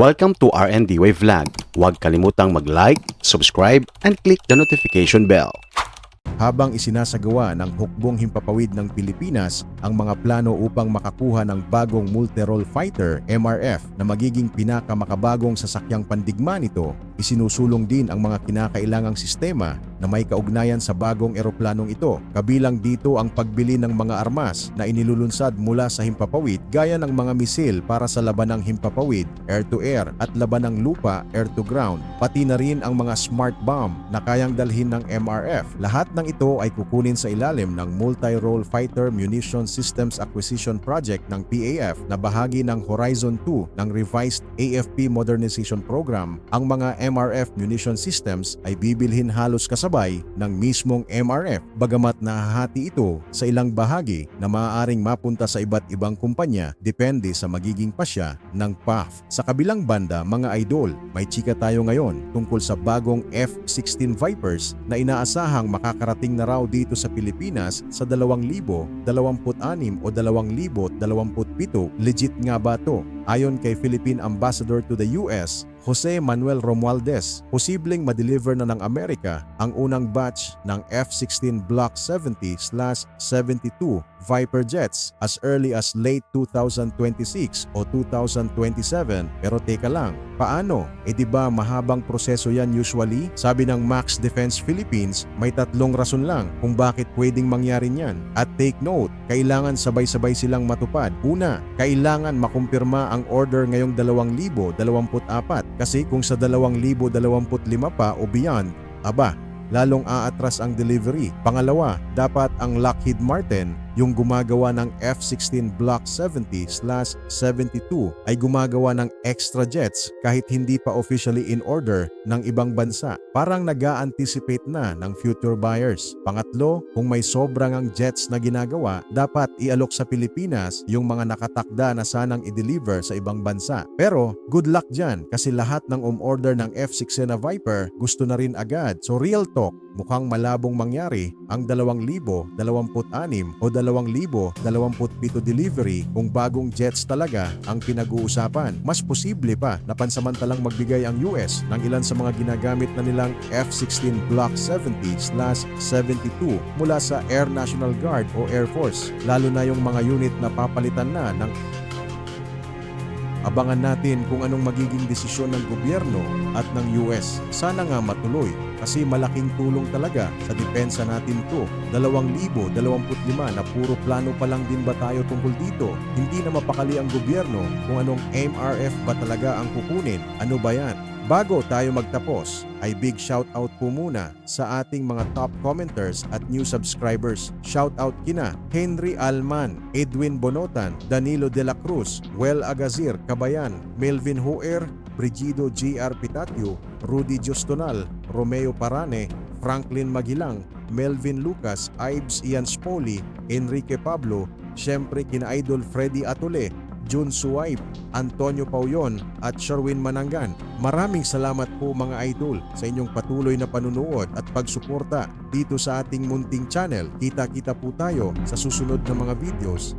Welcome to RND Wave Vlog. Huwag kalimutang mag-like, subscribe, and click the notification bell. habang isinasagawa ng hukbong himpapawid ng Pilipinas ang mga plano upang makakuha ng bagong multi-role fighter MRF na magiging pinakamakabagong sasakyang pandigma nito, isinusulong din ang mga kinakailangang sistema na may kaugnayan sa bagong eroplanong ito. Kabilang dito ang pagbili ng mga armas na inilulunsad mula sa himpapawid gaya ng mga misil para sa labanang himpapawid, air-to-air at labanang lupa, air-to-ground, pati na rin ang mga smart bomb na kayang dalhin ng MRF. Lahat ng ito ay kukunin sa ilalim ng Multi-Role Fighter Munition Systems Acquisition Project ng PAF na bahagi ng Horizon 2 ng Revised AFP Modernization Program. Ang mga MRF munition systems ay bibilhin halos kasabay ng mismong MRF bagamat nahahati ito sa ilang bahagi na maaaring mapunta sa iba't ibang kumpanya depende sa magiging pasya ng PAF. Sa kabilang banda mga idol, may chika tayo ngayon tungkol sa bagong F-16 Vipers na inaasahang makakarating na raw dito sa Pilipinas sa 2026 o 2027. Legit nga ba to? Ayon kay Philippine Ambassador to the US, Jose Manuel Romualdez, posibleng ma-deliver na ng Amerika ang unang batch ng F-16 Block 70/72 Viper jets as early as late 2026 o 2027. Pero teka lang, paano? E di ba mahabang proseso yan usually? Sabi ng Max Defense Philippines, may tatlong rason lang kung bakit pwedeng mangyari niyan. At take note, kailangan sabay-sabay silang matupad. Una, kailangan makumpirma ang order ngayong 2024 kasi kung sa 2025 pa o beyond, aba, lalong aatras ang delivery. Pangalawa, dapat ang Lockheed Martin yung gumagawa ng F-16 Block 70/72 ay gumagawa ng extra jets kahit hindi pa officially in order ng ibang bansa. Parang nag anticipate na ng future buyers. Pangatlo, kung may sobrang ang jets na ginagawa, dapat ialok sa Pilipinas yung mga nakatakda na sanang i-deliver sa ibang bansa. Pero good luck dyan kasi lahat ng umorder ng F-16 na Viper gusto na rin agad. So real talk, mukhang malabong mangyari ang 2026 o 2027 delivery kung bagong jets talaga ang pinag-uusapan. Mas posible pa na pansamantalang magbigay ang US ng ilan sa mga ginagamit na nilang F-16 Block 70/72 mula sa Air National Guard o Air Force, lalo na yung mga unit na papalitan na ng Abangan natin kung anong magiging desisyon ng gobyerno at ng US. Sana nga matuloy kasi malaking tulong talaga sa depensa natin to. 2025 na puro plano pa lang din ba tayo tungkol dito? Hindi na mapakali ang gobyerno kung anong MRF ba talaga ang kukunin. Ano ba yan? Bago tayo magtapos, ay big shout out po muna sa ating mga top commenters at new subscribers. Shout out kina Henry Alman, Edwin Bonotan, Danilo De La Cruz, Well Agazir Kabayan, Melvin Hoer, Brigido G.R. Pitatio, Rudy Justonal, Romeo Parane, Franklin Magilang, Melvin Lucas, Ives Ian Spoli, Enrique Pablo, syempre kina Idol Freddy Atole, Jun Suwaib, Antonio Pauyon at Sherwin Manangan. Maraming salamat po mga idol sa inyong patuloy na panunood at pagsuporta dito sa ating munting channel. Kita-kita po tayo sa susunod na mga videos.